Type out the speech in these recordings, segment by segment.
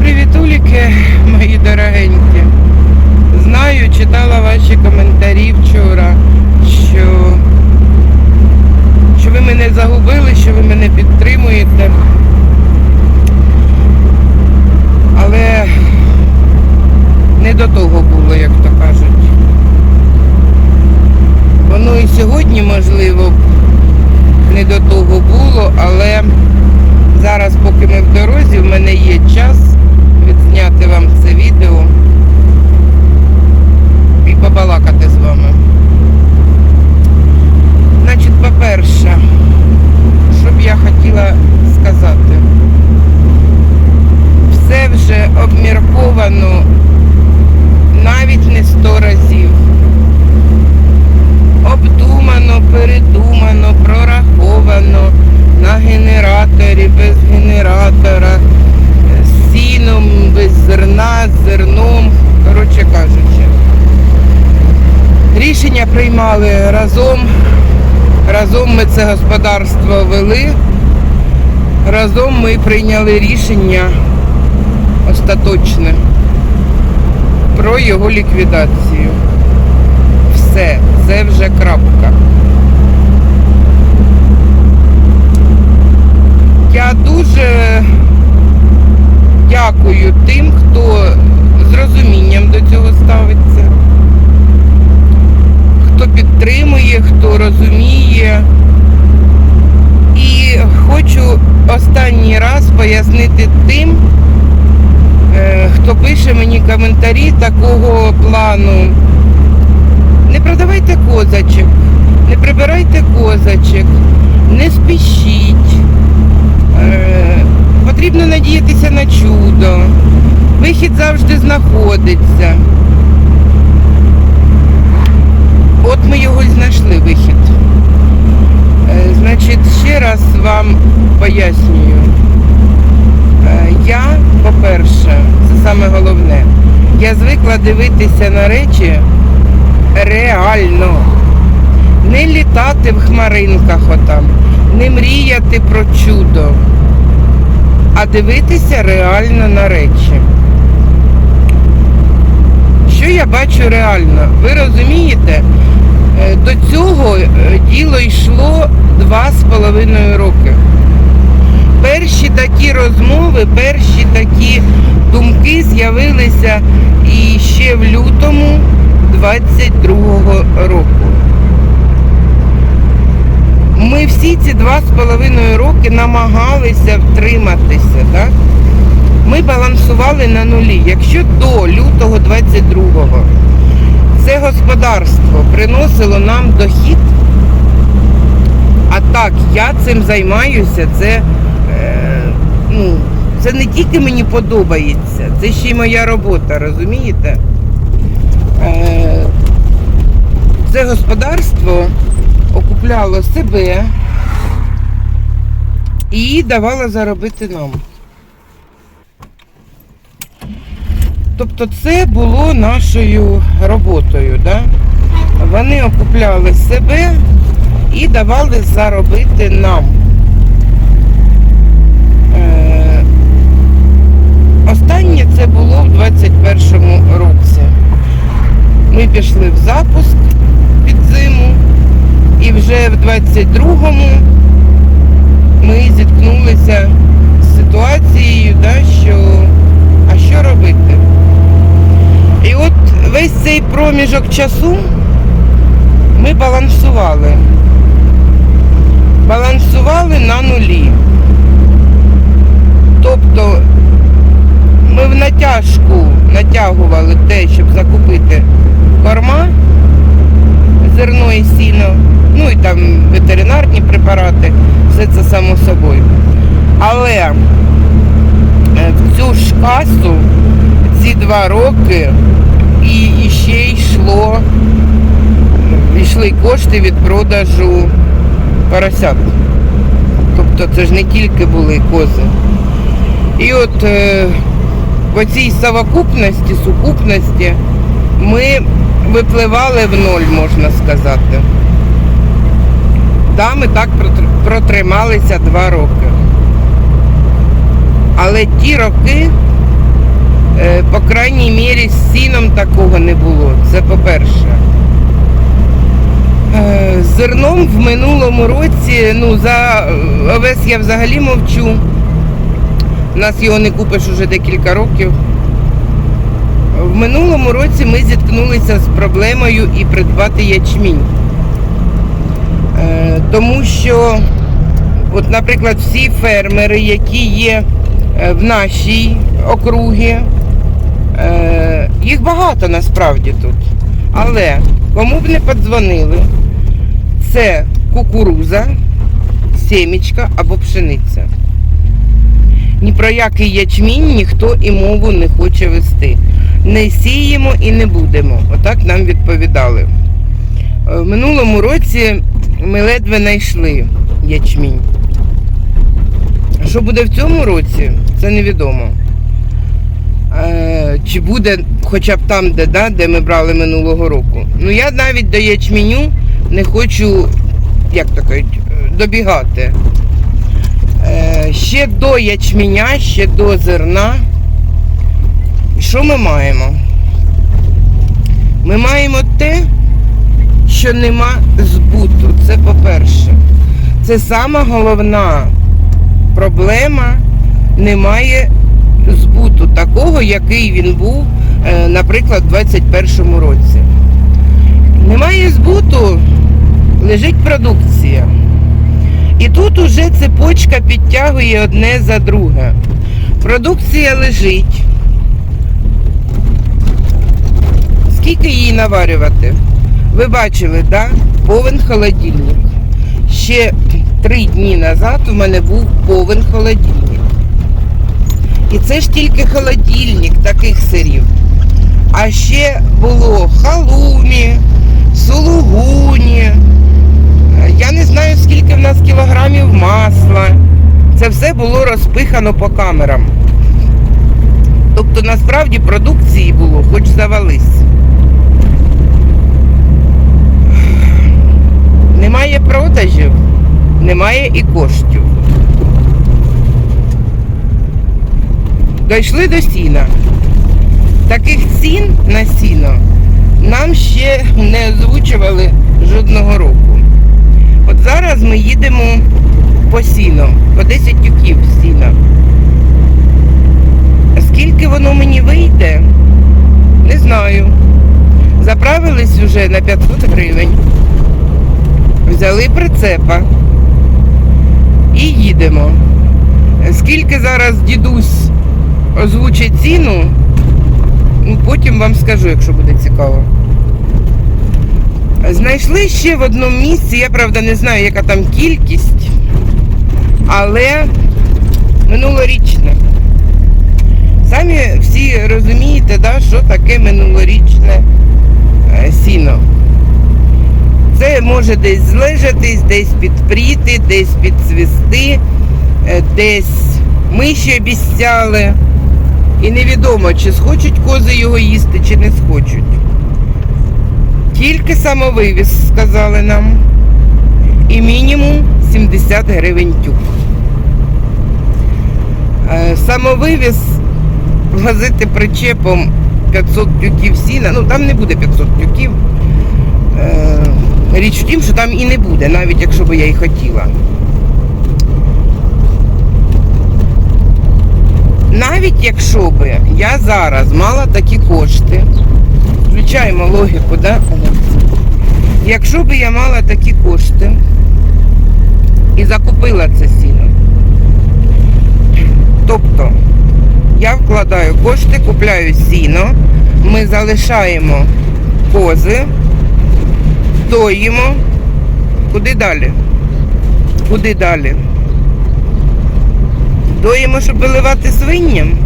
Привітуліки, мої дорогенькі. Знаю, читала ваші коментарі вчора, що ви мене загубили, що ви мене підтримуєте. Але не до того було, як то кажуть. Воно і сьогодні, можливо, не до того було, але зараз, поки ми в дорозі, в мене є час відзняти вам це відео і побалакати з вами. Значить, по-перше, що б я хотіла сказати, все вже обмірковано навіть не сто разів. Обдумано, передумано, прораховано на генераторі, без генератора, з сіном, без зерна, з зерном, коротше кажучи. Рішення приймали разом. Разом ми це господарство. Разом ми прийняли рішення остаточне про його ліквідацію. Все, це вже крапка. Я дуже дякую тим, хто з розумінням до цього ставиться, хто підтримує, хто розуміє. І хочу останній раз пояснити тим, е, хто пише мені коментарі такого плану. Не продавайте козачок, не прибирайте козачок, не спішіть. Е, Потрібно надіятися на чудо. Вихід завжди знаходиться. От ми його й знайшли вихід. Е, Значить, ще раз вам пояснюю. Е, Я, по-перше, це саме головне, я звикла дивитися на речі реально. Не літати в хмаринках отам, не мріяти про чудо, а дивитися реально на речі. Що я бачу реально? Ви розумієте, е, до цього е, діло йшло два з половиною роки. Перші такі розмови, перші такі думки з'явилися і ще в лютому 22-го року. Ми всі ці два з половиною роки намагалися втриматися, так? Ми балансували на нулі. Якщо до лютого 22-го це господарство приносило нам дохід, а так, я цим займаюся, це, ну, це не тільки мені подобається, це ще й моя робота, розумієте? Е, це господарство окупляло себе і давало заробити нам. Тобто це було нашою роботою. Да? Вони окупляли себе і давали заробити нам. Е, Останнє це було в 21-му році. Ми пішли в запуск під зиму, і вже в 22-му ми зіткнулися з ситуацією, да, що а що робити? І от весь цей проміжок часу ми балансували. Балансували на нулі. Тобто ми в натяжку натягували те, щоб закупити корма, зерно і сіно, ну і там ветеринарні препарати, все це само собою. Але е, в цю ж касу ці два роки і, ще йшло, йшли кошти від продажу поросят. Тобто це ж не тільки були кози. І от е, по цій совокупності, сукупності ми випливали в ноль, можна сказати. Да, ми так протрималися два роки. Але ті роки, е, по крайній мірі, з сіном такого не було. Це по-перше. Е, зерном в минулому році, ну за е, овес я взагалі мовчу. У нас його не купиш уже декілька років. В минулому році ми зіткнулися з проблемою і придбати ячмінь. Е, Тому що, от, наприклад, всі фермери, які є е, в нашій округі, е, їх багато насправді тут. Але кому б не подзвонили, це кукуруза, семічка або пшениця. Ні про який ячмінь ніхто і мову не хоче вести. Не сіємо і не будемо. Отак нам відповідали. Е, В минулому році ми ледве знайшли ячмінь. Що буде в цьому році, це невідомо. Е, Чи буде хоча б там, де, да, де ми брали минулого року. Ну я навіть до ячменю не хочу, як то кажуть, е, добігати. Е, Ще до ячменя, ще до зерна. Що ми маємо? Ми маємо те, що нема збуту. Це по-перше. Це сама головна проблема. Немає збуту такого, який він був, е, наприклад, у 2021 році. Немає збуту, лежить продукція. І тут уже цепочка підтягує одне за друге. Продукція лежить. Скільки її наварювати? Ви бачили, да? Повен холодильник. Ще три дні назад у мене був повен холодильник. І це ж тільки холодильник таких сирів. А ще було халумі, сулугуні. Е, Я не знаю, скільки в нас масла. Це все було розпихано по камерам. Тобто насправді продукції було, хоч завались. Немає продажів, немає і коштів. Дійшли до сіна. Таких цін на сіно нам ще не озвучували жодного року. От зараз ми їдемо по сіно, по 10 тюків сіна. Скільки воно мені вийде, не знаю. Заправились вже на 500 гривень. Взяли прицепа і їдемо. Скільки зараз дідусь озвучить ціну, ну потім вам скажу, якщо буде цікаво. Знайшли ще в одному місці, я правда не знаю, яка там кількість, але минулорічне. Самі всі розумієте, да, що таке минулорічне е, сіно. Це може десь злежатись, десь підпріти, десь підцвісти, е, десь миші обіцяли. І невідомо, чи схочуть кози його їсти, чи не схочуть. Тільки самовивіз, сказали нам. І мінімум 70 гривень тюк. Е, Самовивіз возити причепом 500 тюків сіна, ну там не буде 500 тюків. Е, Річ в тім, що там і не буде, навіть якщо б я і хотіла. Навіть якщо б я зараз мала такі кошти, включаємо логіку, да? Якщо б я мала такі кошти і закупила це сіно, тобто я вкладаю кошти, купляю сіно, ми залишаємо кози, доїмо. Куди далі? Куди далі? Доїмо, щоб виливати свиням?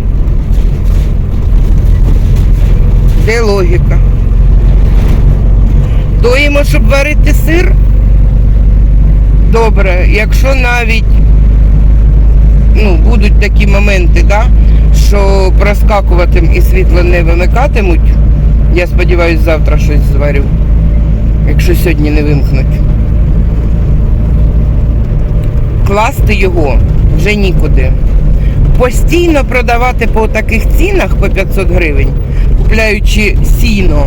Де логіка? Доїмо, щоб варити сир? Добре, якщо навіть ну, будуть такі моменти, да, що проскакуватим і світло не вимикатимуть. Я сподіваюся, завтра щось зварю, якщо сьогодні не вимкнуть. Класти його вже нікуди. Постійно продавати по таких цінах по 500 гривень, купляючи сіно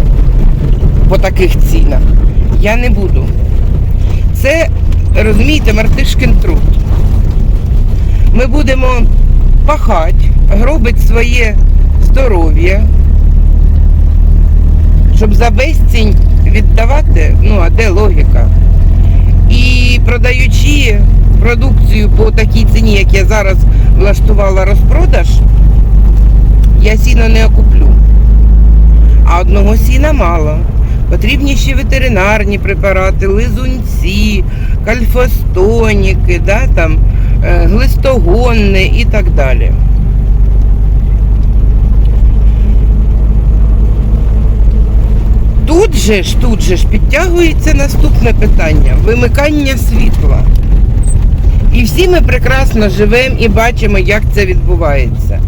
по таких цінах, я не буду. Це, розумієте, мартишкин труд. Ми будемо пахати, гробити своє здоров'я, щоб за безцінь віддавати, ну а де логіка? І продаючи продукцію по такій ціні, як я зараз влаштувала розпродаж, я сіно не окуплю. А одного сіна мало. Потрібні ще ветеринарні препарати, лизунці, кальфостоніки, да, там, е, глистогонне і так далі. Тут же ж, тут же ж підтягується наступне питання вимикання світла. І всі ми прекрасно живемо і бачимо, як це відбувається.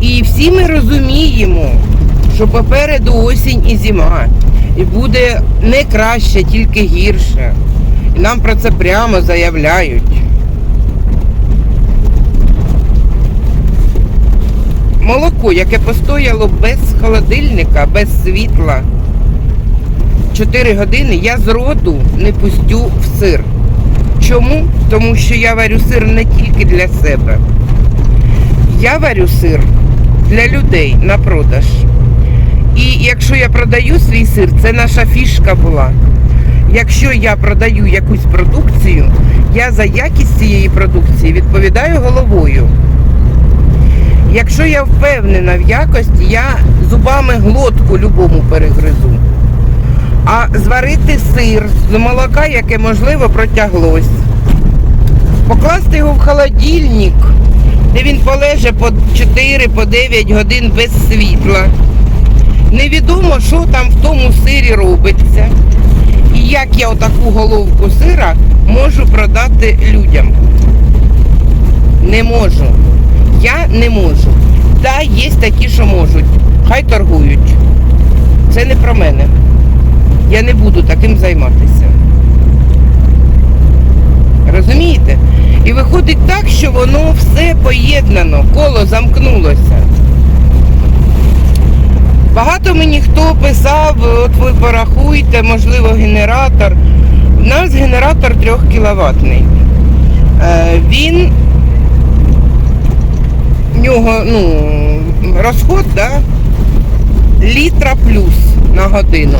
І всі ми розуміємо, що попереду осінь і зима. І буде не краще, тільки гірше. І нам про це прямо заявляють. Молоко, яке постояло без холодильника, без світла. 4 години я з роду не пустю в сир. Чому? Тому що я варю сир не тільки для себе. Я варю сир для людей на продаж. І якщо я продаю свій сир, це наша фішка була. Якщо я продаю якусь продукцію, я за якість цієї продукції відповідаю головою. Якщо я впевнена в якості, я зубами глотку любому перегризу. А зварити сир з молока, яке можливо протяглось. Покласти його в холодильник, де він полеже по 4 по 9 годин без світла. Невідомо, що там в тому сирі робиться. І як я отаку головку сира можу продати людям. Не можу. Я не можу. Да, є такі, що можуть. Хай торгують. Це не про мене. Я не буду таким займатися. Розумієте? І виходить так, що воно все поєднано, коло замкнулося. Багато мені хто писав, от ви порахуйте, можливо, генератор. У нас генератор 3 кіловатний. Е, Він в нього ну, розход да, літра плюс на годину.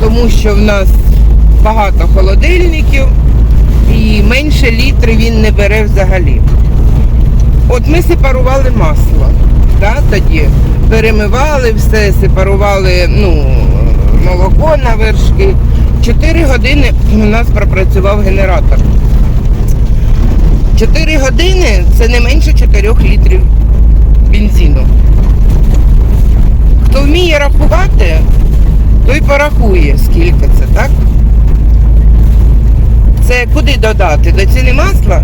Тому що в нас багато холодильників і менше літри він не бере взагалі. От ми сепарували масло. Да, тоді перемивали все, сепарували ну, молоко на вершки. Чотири години у нас пропрацював генератор. Чотири години це не менше 4 літрів бензину. Хто вміє рахувати, той порахує, скільки це, так? Це куди додати? До ціни масла?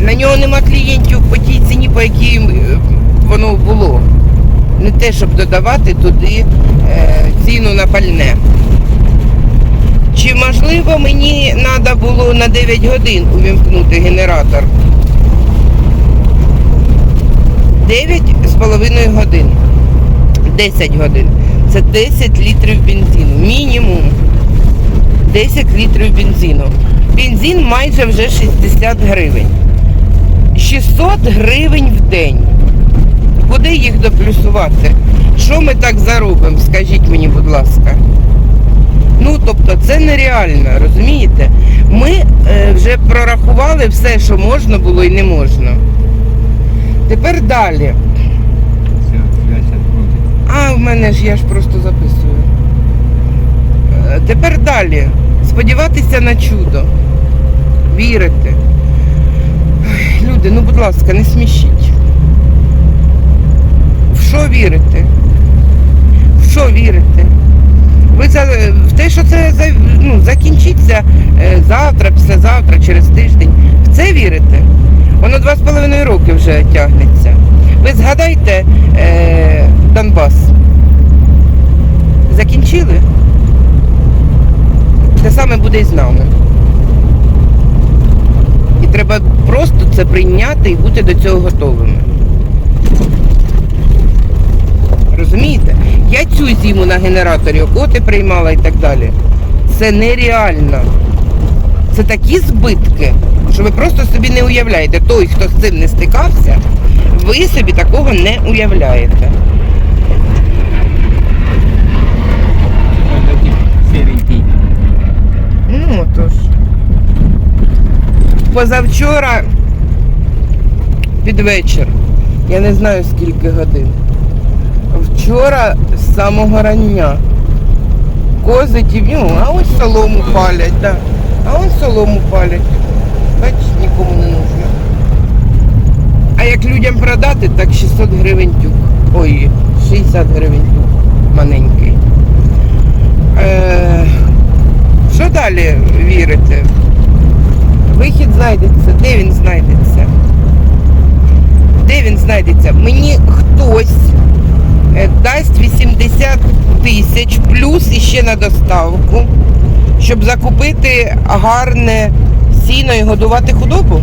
На нього нема клієнтів по тій ціні, по якій е, воно було. Не те, щоб додавати туди е, ціну на пальне. Чи можливо мені треба було на 9 годин увімкнути генератор? 9 з половиною годин. 10 годин. Це 10 літрів бензину. Мінімум 10 літрів бензину. Бензин майже вже 60 гривень. 600 гривень в день. Куди їх доплюсувати? Що ми так заробимо? Скажіть мені, будь ласка. Ну, тобто, це нереально, розумієте? Ми е, вже прорахували все, що можна було і не можна. Тепер далі. А, в мене ж я ж просто записую. Е, Тепер далі. Сподіватися на чудо. Вірити. Люди, ну будь ласка, не смішіть. Що вірити? В що вірити? Ви за, в те, що це ну, закінчиться е, завтра, післязавтра, через тиждень. В це вірите? Воно два з половиною роки вже тягнеться. Ви згадайте е, Донбас. Закінчили? Те саме буде і з нами. І треба просто це прийняти і бути до цього готовими. Розумієте? Я цю зиму на генераторі окоти приймала і так далі. Це нереально. Це такі збитки, що ви просто собі не уявляєте. Той, хто з цим не стикався, ви собі такого не уявляєте. Ну, отож. Позавчора під вечір. Я не знаю скільки годин. Вчора з самого рання. Кози ну, а ось солому палять, да. А ось солому палять. Бач, нікому не нужно. А як людям продати, так 600 гривень тюк. Ой, 60 гривень тюк. Маленький. Е, що далі вірити? Вихід знайдеться. Де він знайдеться? Де він знайдеться? Мені хтось дасть 80 тисяч плюс іще на доставку, щоб закупити гарне сіно і годувати худобу.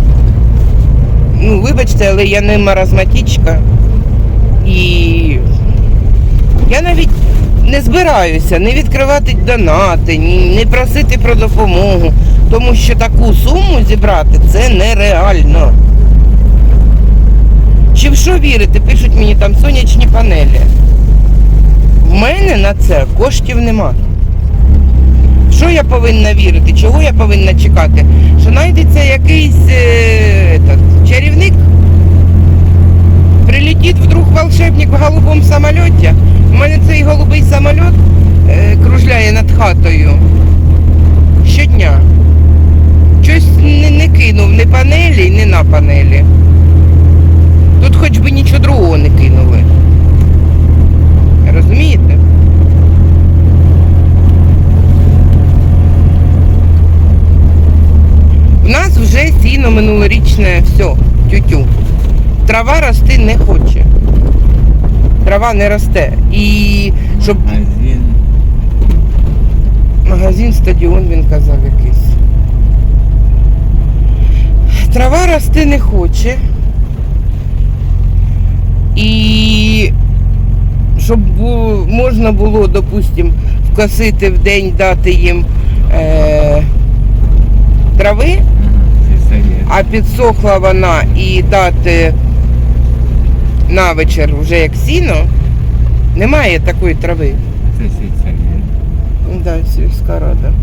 Ну, вибачте, але я не маразматичка. І я навіть не збираюся не відкривати донати, не просити про допомогу, тому що таку суму зібрати це нереально. Чи в що вірити? Пишуть мені там сонячні панелі. В мене на це коштів нема. Що я повинна вірити? Чого я повинна чекати? Що знайдеться якийсь е, этот, чарівник? Прилетить вдруг волшебник в голубому самольоті. У мене цей голубий самоліт е, кружляє над хатою щодня. Щось не, не кинув ні панелі, ні на панелі. Тут хоч би нічого другого не кинули. Розумієте? У нас вже сіно минулорічне все, тютю. Трава рости не хоче. Трава не росте. І щоб Магазин. магазин, стадіон, він казав якийсь. Трава рости не хоче. І щоб можна було, допустим, вкосити в день, дати їм е, трави, підсохла вона і дати на вечір вже як сіно, немає такої трави. Це сільсовет. Да, сільська рада.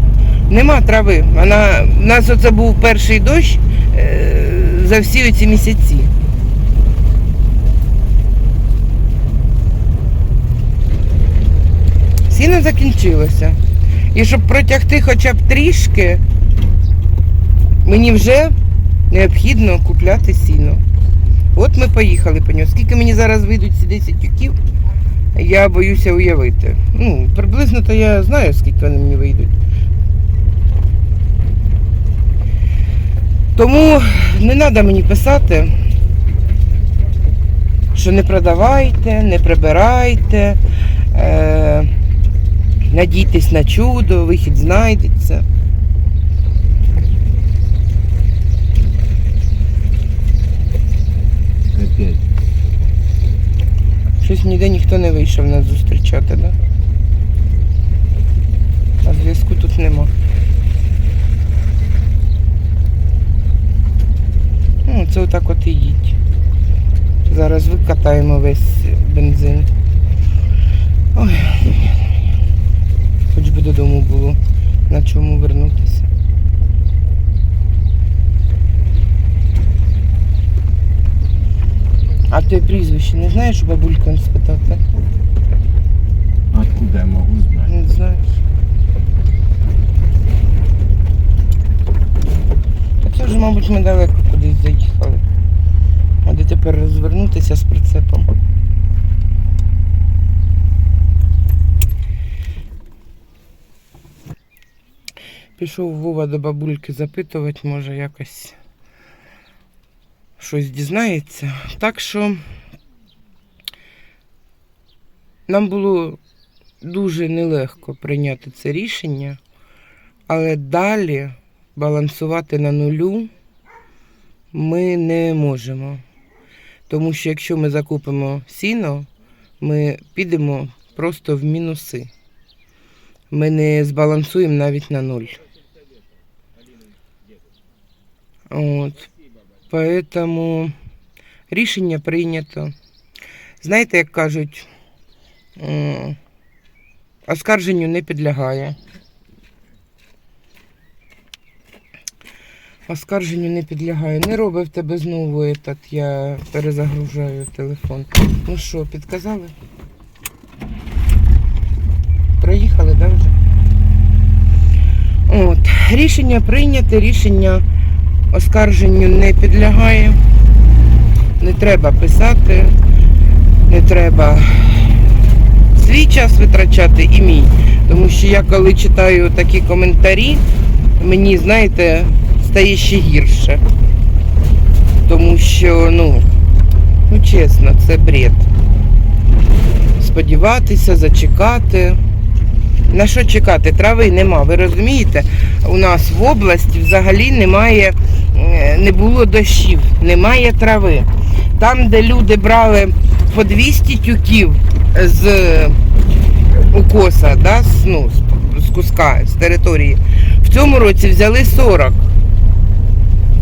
Нема трави. Вона, у нас оце був перший дощ е, за всі ці місяці. Сіно закінчилося. І щоб протягти хоча б трішки, мені вже необхідно купляти сіно. От ми поїхали по нього. Скільки мені зараз вийдуть ці 10 тюків, я боюся уявити. Ну, приблизно то я знаю, скільки вони мені вийдуть. Тому не треба мені писати, що не продавайте, не прибирайте, е, надійтесь на чудо, вихід знайдеться. Щось ніде ніхто не вийшов нас зустрічати, да? А зв'язку тут нема. Ну, це отак от і їдь. Зараз викатаємо весь бензин. Ой. Хоч би додому було на чому вернутися. А ти прізвище не знаєш, бабулька спитати? Откуда я можу знати? Не знаєш. Та це вже, мабуть, ми далеко кудись заїхали. А де тепер розвернутися з прицепом? Пішов Вова до бабульки запитувати, може якось щось дізнається. Так що нам було дуже нелегко прийняти це рішення, але далі балансувати на нулю ми не можемо. Тому що якщо ми закупимо сіно, ми підемо просто в мінуси. Ми не збалансуємо навіть на нуль. От. Поэтому рішення прийнято. Знаєте, як кажуть, оскарженню не підлягає. Оскарженню не підлягає. Не робив тебе знову этот, я перезагружаю телефон. Ну що, підказали? Проїхали, да, вже? От. Рішення прийняте, рішення оскарженню не підлягає. Не треба писати, не треба свій час витрачати і мій. Тому що я коли читаю такі коментарі, мені, знаєте, стає ще гірше. Тому що, ну, ну чесно, це бред. Сподіватися, зачекати. На що чекати? Трави нема. Ви розумієте? У нас в області взагалі немає, не було дощів, немає трави. Там, де люди брали по 200 тюків з укоса, да, з, ну, з, куска, з території, в цьому році взяли 40.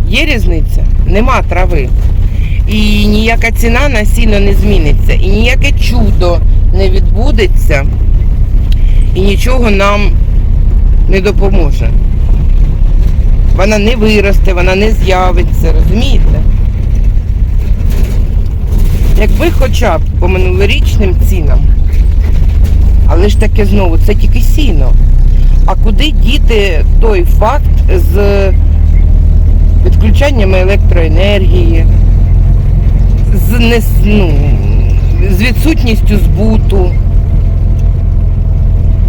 Є різниця? Нема трави. І ніяка ціна на сіно не зміниться. І ніяке чудо не відбудеться і нічого нам не допоможе. Вона не виросте, вона не з'явиться, розумієте? Якби хоча б по минулорічним цінам, але ж таке знову, це тільки сіно. А куди діти той факт з відключаннями електроенергії, з, не, ну, з відсутністю збуту?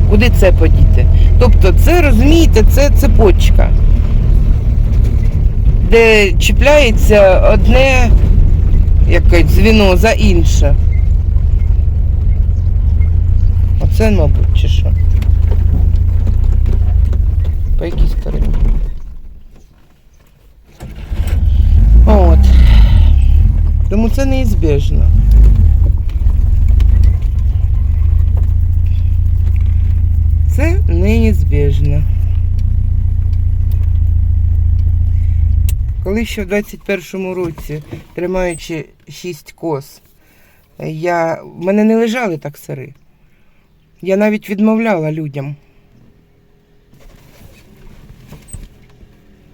Куди це подіти? Тобто, це розумієте, це цепочка, де чіпляється одне якесь дзвіно за інше. Оце, мабуть, чи що? По якій стороні? От. Тому це неізбіжно. Це неізбіжно. Коли ще в 21-му році, тримаючи 6 коз, я... в мене не лежали так сири. Я навіть відмовляла людям.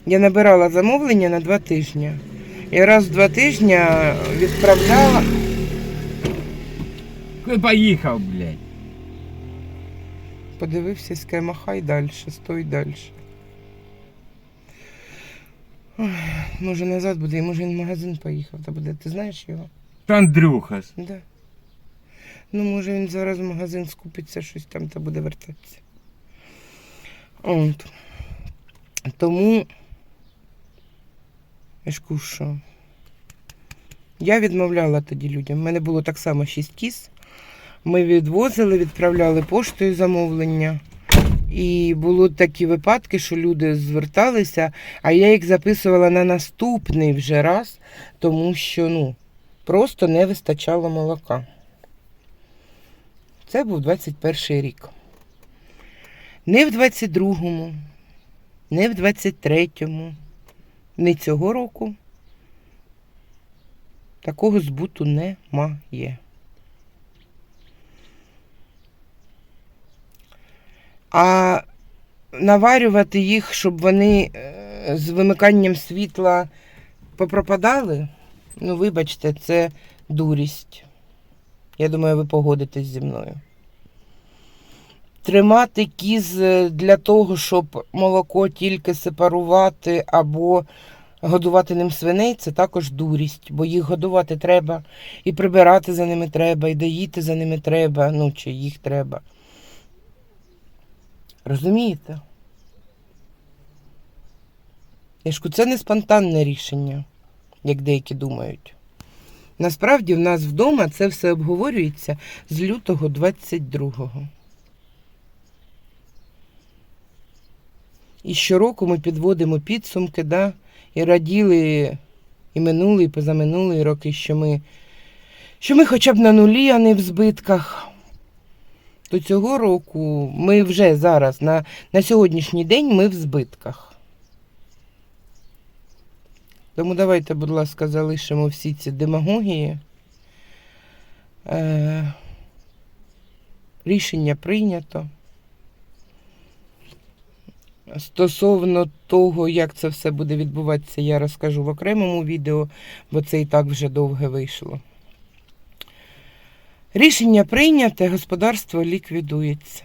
Я набирала замовлення на два тижні. І раз в два тижні відправляла. Поїхав, блядь? Подивився, скай махай далі, стой далі. Ой, може назад буде, і може він в магазин поїхав, та буде. Ти знаєш його? Та Да. Ну, може він зараз в магазин скупиться щось там та буде вертатися. От. Тому я ж що я відмовляла тоді людям. У мене було так само 6 кіз. Ми відвозили, відправляли поштою замовлення. І були такі випадки, що люди зверталися, а я їх записувала на наступний вже раз, тому що ну, просто не вистачало молока. Це був 21 рік. Не в 22-му, не в 23-му, не цього року. Такого збуту немає. А наварювати їх, щоб вони е, з вимиканням світла попропадали, ну, вибачте, це дурість. Я думаю, ви погодитесь зі мною. Тримати кіз е, для того, щоб молоко тільки сепарувати або годувати ним свиней, це також дурість, бо їх годувати треба, і прибирати за ними треба, і доїти за ними треба, ну чи їх треба. Розумієте? Я ж кажу, це не спонтанне рішення. як деякі думають. Насправді в нас вдома це все обговорюється з лютого 22-го. І щороку ми підводимо підсумки, да, і раділи і минулі, і позаминулі роки, що ми, що ми хоча б на нулі, а не в збитках. То цього року ми вже зараз, на, на сьогоднішній день, ми в збитках. Тому давайте, будь ласка, залишимо всі ці демагогії. Е, рішення прийнято. Стосовно того, як це все буде відбуватися, я розкажу в окремому відео, бо це і так вже довге вийшло. Рішення прийняте, господарство ліквідується.